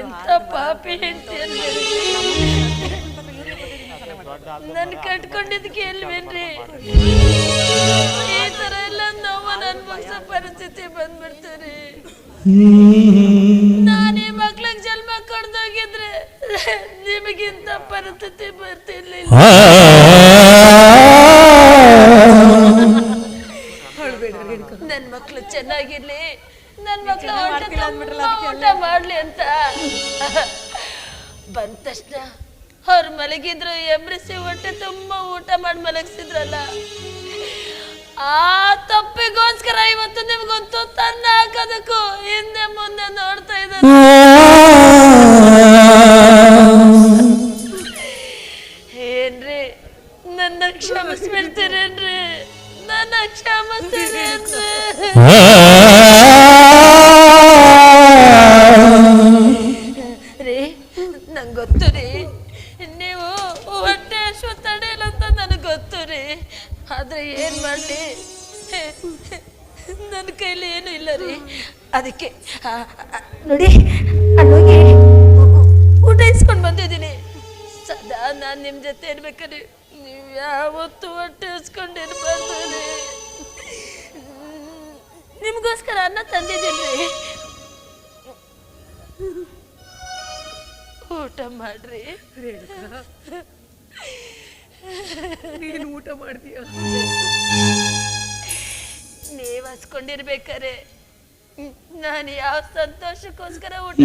ಎಂತ ಪಾಪಿ ಹೆಂಡತಿ ನನ್ ಕಟ್ಕೊಂಡಿದ್ದಕ್ಕೆ ಎಲ್ವೇನ್ರಿ? ಈ ತರ ಎಲ್ಲ ನನ್ನ ಅನ್ಭವಿಸೋ ಪರಿಸ್ಥಿತಿ ನಾನು ನಾನೇ ಮಕ್ಳಿಗೆ ಜನ್ಮ ಕೊಡ್ದೋಗಿದ್ರೆ ನಿಮಗಿಂತ ಪರಿಸ್ಥಿತಿ ಬರ್ತಿರ್ಲಿಲ್ಲ. ನನ್ ಮಕ್ಳು ಚೆನ್ನಾಗಿರ್ಲಿ. ನನ್ ಮಕ್ಕಳು ಊಟ ಮಾಡ್ಲಿ ಅಂತ. ಬಂದ ತಕ್ಷಣ ಅವ್ರು ಮಲಗಿದ್ರು ಎಬ್ರಿಸಿ ಹೊಟ್ಟೆ ತುಂಬಾ ಊಟ ಮಾಡಿ ಮಲಗಿಸಿದ್ರಲ್ಲ. ಆ ತಪ್ಪಿಗೋಸ್ಕರ ಇವತ್ತು ನಿಮ್ಗೊಂದು ತನ್ನ ಹಾಕೋದಕ್ಕೂ ಹಿಂದೆ ಮುಂದೆ ನೋಡ್ತಾ ಇದ್ದಾರೆ. ಏನ್ರಿ? ನನ್ನ ಕ್ಷಮಿಸ್ಬಿಡ್ತೀರೇನ್ರಿ? ನನ್ನ ಕ್ಷಮಿಸ್ತೀರೇನ್ರಿ ರೀ, ನಂಗೆ ಗೊತ್ತು ರೀ. ನೀವು ಹೊಟ್ಟೆ ಅಶ್ವ ತಡೆಯಲ್ಲ ಅಂತ ನನಗೆ ಗೊತ್ತು ರೀ. ಆದ್ರೆ ಏನ್ ಮಾಡ್ಲಿ? ನನ್ನ ಕೈಲಿ ಏನು ಇಲ್ಲ ರೀ. ಅದಕ್ಕೆ ನೋಡಿ ಅಲ್ಲೋಗಿ ಊಟ ಇಸ್ಕೊಂಡು ಬಂದಿದ್ದೀನಿ. ಸದಾ ನಾನು ನಿಮ್ಮ ಜೊತೆ ಇರ್ಬೇಕಾದ್ರೆ ನೀವು ಯಾವತ್ತು ಹೊಟ್ಟೆ ರೀ. ನಿಮಗೋಸ್ಕರ ಅನ್ನ ತಂದಿದ್ದೀನಿ ರೀ. ಊಟ ಮಾಡ್ರಿ. ನೀನು ಊಟ ಮಾಡ್ತೀಯ? ನೀವ್ ಹಸ್ಕೊಂಡಿರ್ಬೇಕಾರೆ ನಾನು ಯಾವ ಸಂತೋಷಕ್ಕೋಸ್ಕರ ಊಟ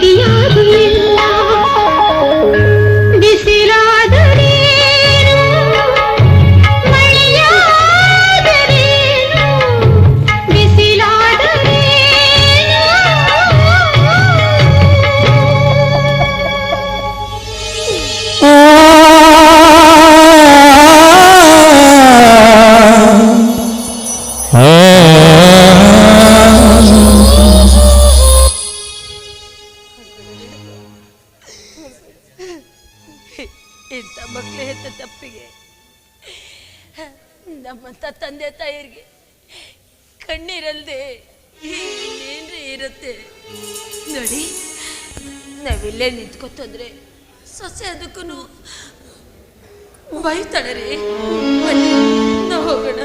的呀。ಕಣ್ಣೀರಲ್ದೆ ಏನ್ರಿ ಇರುತ್ತೆ? ನೋಡಿ ನಾವಿಲ್ಲೇ ನಿಂತ್ಕೊತಂದ್ರೆ ಸೊಸೆ ಅದಕ್ಕೂ ಬೈತಾಳೆ ರೀ ನಾವು ಹೋಗೋಣ.